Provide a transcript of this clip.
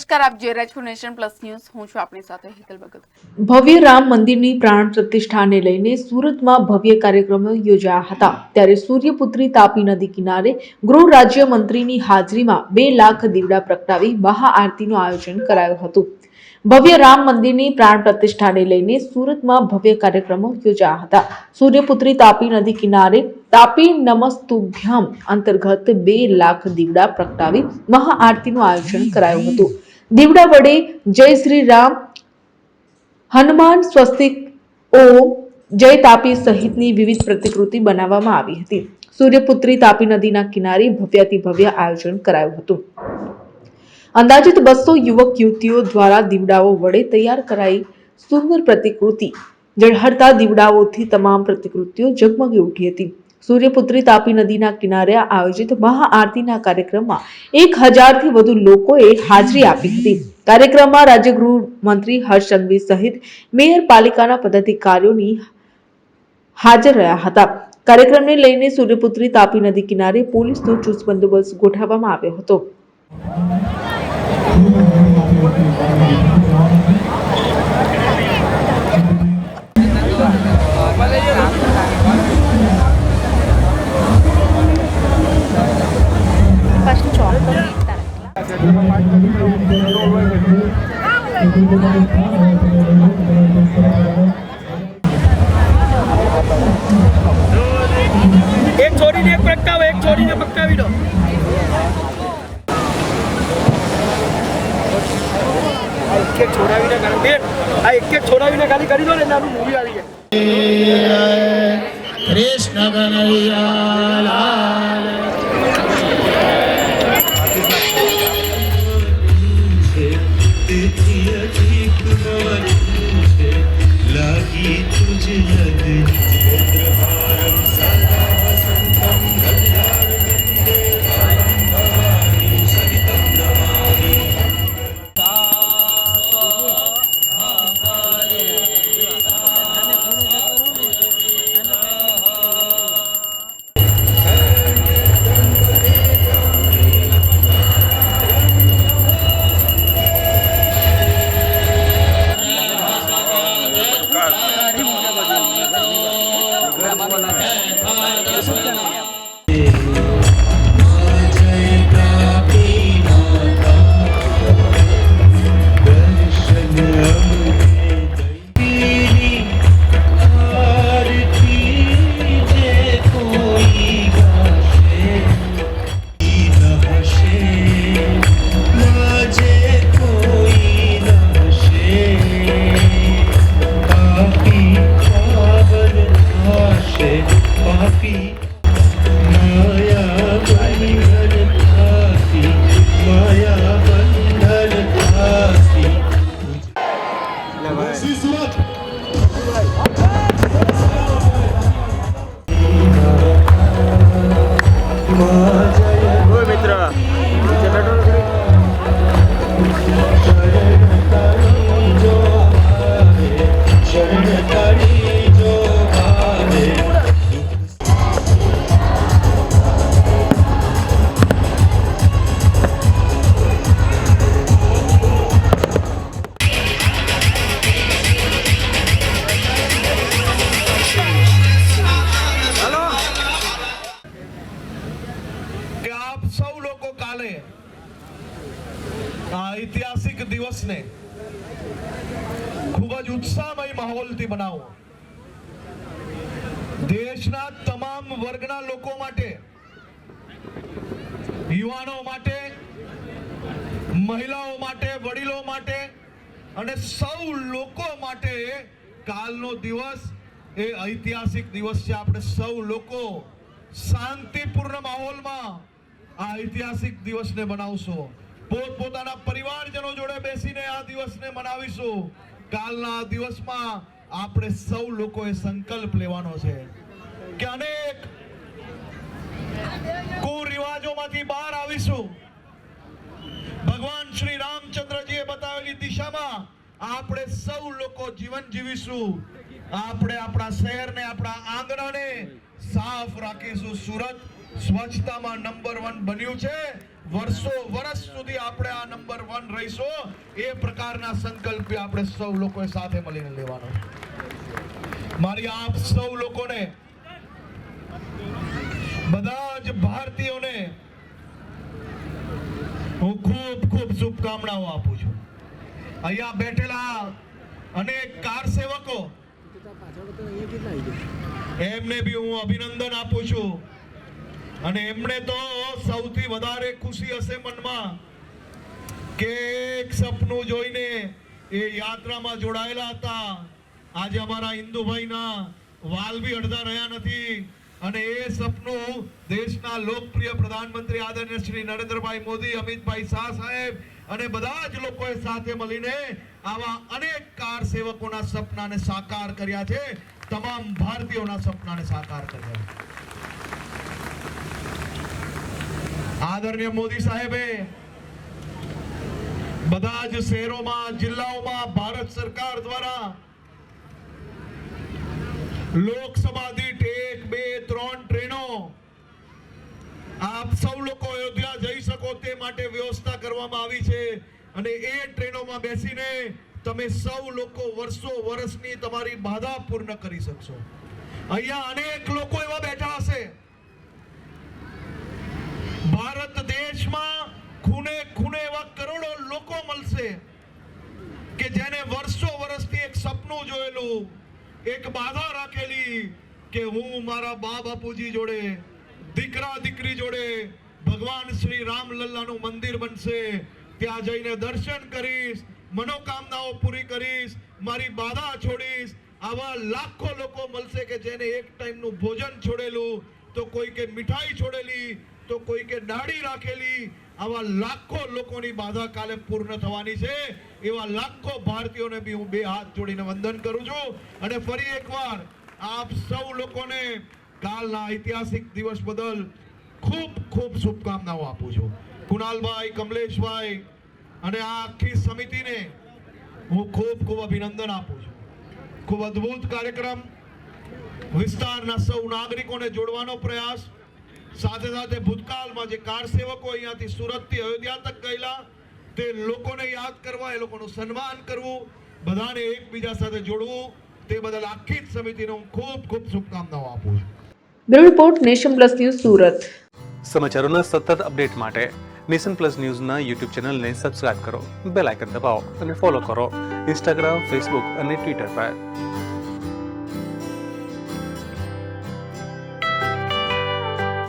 નમસ્કાર, આપ જોઈ રહ્યા નેશન પ્લસ ન્યૂઝ. હું છું આપની સાથે હેતલ ભગત. ભવ્ય રામ મંદિરની પ્રાણ પ્રતિષ્ઠાને લઈને સુરતમાં ભવ્ય કાર્યક્રમો યોજાયા હતા. ત્યારે સૂર્યપુત્રી તાપી નદી કિનારે ગૃહ રાજ્ય મંત્રીની હાજરીમાં બે લાખ દીવડા પ્રગટાવી મહાઆરતીનું આયોજન કરાયું હતું. ભવ્ય રામ મંદિરની પ્રાણ પ્રતિષ્ઠાને લઈને સુરતમાં ભવ્ય કાર્યક્રમો યોજાયા હતા. સૂર્યપુત્રી તાપી નદી કિનારે તાપી નમસ્તુભ્યમ અંતર્ગત બે લાખ દીવડા પ્રગટાવી મહાઆરતીનું આયોજન કરાયું હતું. દીવડા વડે જય શ્રી રામ. હનુમાન સ્વસ્તિક ઓમ, જય તાપી સહિતની વિવિધ પ્રતિકૃતિ બનાવવામાં આવી હતી. સૂર્યપુત્રી તાપી નદીના કિનારે ભવ્યાતિ ભવ્ય આયોજન કરાયું હતું. અંદાજિત બસો યુવક યુવતીઓ દ્વારા દીવડાઓ વડે તૈયાર કરાઈ સુંદર પ્રતિકૃતિ. ઝળહળતા દીવડાઓથી તમામ પ્રતિકૃતિઓ ઝગમગી ઉઠી હતી. સૂર્યપુત્રી તાપી નદીના કિનારે આયોજિત મહાઆરતીના કાર્યક્રમમાં એક હજારથી વધુ લોકોએ હાજરી આપી હતી. કાર્યક્રમમાં રાજ્ય ગૃહ મંત્રી હર્ષ સહિત મેયર પાલિકાના પદાધિકારીઓની હાજર રહ્યા હતા. કાર્યક્રમને લઈને સૂર્યપુત્રી તાપી નદી કિનારે પોલીસનો ચુસ્ત બંદોબસ્ત ગોઠવવામાં આવ્યો હતો. એક છોડીને એક પ્રગટાવો, એક છોડીને પ્રગટાવી દો. છોડાવીને આ એક એક છોડાવીને ખાલી કરી દો ને આપણું મૂવી આવી કૃષ્ણ જય happy. ઐતિહાસિક દિવસને ખૂબ જ ઉત્સાહમય માહોલથી બનાવો દેશના તમામ વર્ગના લોકો માટે, યુવાનો માટે, મહિલાઓ માટે, વડીલો માટે અને સૌ લોકો માટે કાલનો દિવસ એ ઐતિહાસિક દિવસ છે. આપણે સૌ લોકો શાંતિપૂર્ણ માહોલમાં આ ઐતિહાસિક દિવસને મનાવશો. પોતપોતાના પરિવારજનો જોડે બેસીને આ દિવસને મનાવીશું. કાલના દિવસમાં આપણે સૌ લોકોએ સંકલ્પ લેવાનો છે કે અનેક કુરિવાજોમાંથી બહાર આવીશું. ભગવાન શ્રી રામચંદ્રજીએ બતાવેલી દિશામાં આપણે સૌ લોકો જીવન જીવીશું. આપણે આપણા શહેરને, આપણા આંગણાને સાફ રાખીશું. સુરત સ્વચ્છતામાં નંબર વન બન્યું છે. વર્ષો, વર્ષ સુધી આપણે આ નંબર વન રહીશું. એ પ્રકારના સંકલ્પ આપણે સૌ લોકોએ સાથે મળીને લેવાનો. મારી આપ સૌ લોકોને, બધા જ ભારતીયોને હું ખૂબ ખૂબ શુભકામનાઓ આપું છું. અહીંયા બેઠેલા અનેક કાર સેવકો, એમને બી હું અભિનંદન આપું છું. અને એમણે તો સૌથી વધારે ખુશી હશે મનમાં કે એક સપનું જોઈને એ યાત્રામાં જોડાયેલા હતા. આજે અમારા હિન્દુભાઈના વાલ બી અડધા રહ્યા નથી અને એ સપનું દેશના લોકપ્રિય પ્રધાનમંત્રી આદરણીય શ્રી નરેન્દ્રભાઈ મોદી, અમિતભાઈ શાહ સાહેબ અને બધા જ લોકોએ સાથે મળીને આવા અનેક કાર સેવકોના સપનાને સાકાર કર્યા છે. તમામ ભારતીયોના સપનાને સાકાર કર્યા છે. આદરણીય મોદી સાહેબે બધા જ શહેરોમાં, જિલ્લાઓમાં ભારત સરકાર દ્વારા લોકસભા દીઠ એક બે ત્રણ ટ્રેનો આપ સૌ લોકો અયોધ્યા જઈ શકો તે માટે વ્યવસ્થા કરવામાં આવી છે અને એ ટ્રેનોમાં બેસીને તમે સૌ લોકો વર્ષો વર્ષની તમારી બાધા પૂર્ણ કરી શકશો. અહીંયા અનેક લોકો એવા બેઠા હશે ભારત દેશમાં ખૂણે ખૂણે એવા કરોડો મળશે કે જેને વર્ષો વર્ષથી એક સપનું જોયેલું, એક બાધા રાખેલી કે હું મારા બા બાપુજી જોડે, દીકરા દીકરી જોડે ભગવાન શ્રી રામલલ્લાનું મંદિર બનશે. ત્યાં જઈને દર્શન કરીશ, મનોકામનાઓ પૂરી કરીશ, મારી બાધા છોડીશ. આવા લાખો લોકો મળશે કે જેને એક ટાઈમનું ભોજન છોડેલું તો કોઈ કે મીઠાઈ છોડેલી, તો કોઈ કે દાઢી રાખેલી, આવા લાખો લોકોની બાધા કાલે પૂર્ણ થવાની છે. એવા લાખો ભારતીયોને બી હું બે હાથ જોડીને વંદન કરું છું. અને ફરી એકવાર આપ સૌ લોકોને કાલના ઐતિહાસિક દિવસ બદલ ખૂબ ખૂબ શુભકામનાઓ આપું છું. કુણાલભાઈ, કમલેશભાઈ અને આ આખી સમિતિને હું ખૂબ ખૂબ અભિનંદન આપું છું. ખૂબ અદ્ભુત કાર્યક્રમ વિસ્તારના સૌ નાગરિકોને જોડવાનો પ્રયાસ. સાથે સાથે ભૂતકાળમાં જે કાર સેવકો અહીંયાથી સુરતથી અયોધ્યા તક ગયેલા તે લોકોને યાદ કરવા એ લોકોનું સન્માન કરવું બધાને એકબીજા સાથે જોડવું તે બદલ આખી જ સમિતિને હું ખૂબ ખૂબ શુભકામનાઓ આપું છું. Bureau report nation plus news Surat. સમાચારોના સતત અપડેટ માટે નેશન પ્લસ ન્યૂઝના યુટ્યુબ ચેનલને સબસ્ક્રાઇબ કરો બેલ આઇકન દબાવો અને ફોલો કરો ઇન્સ્ટાગ્રામ ફેસબુક અને ટ્વિટર પર.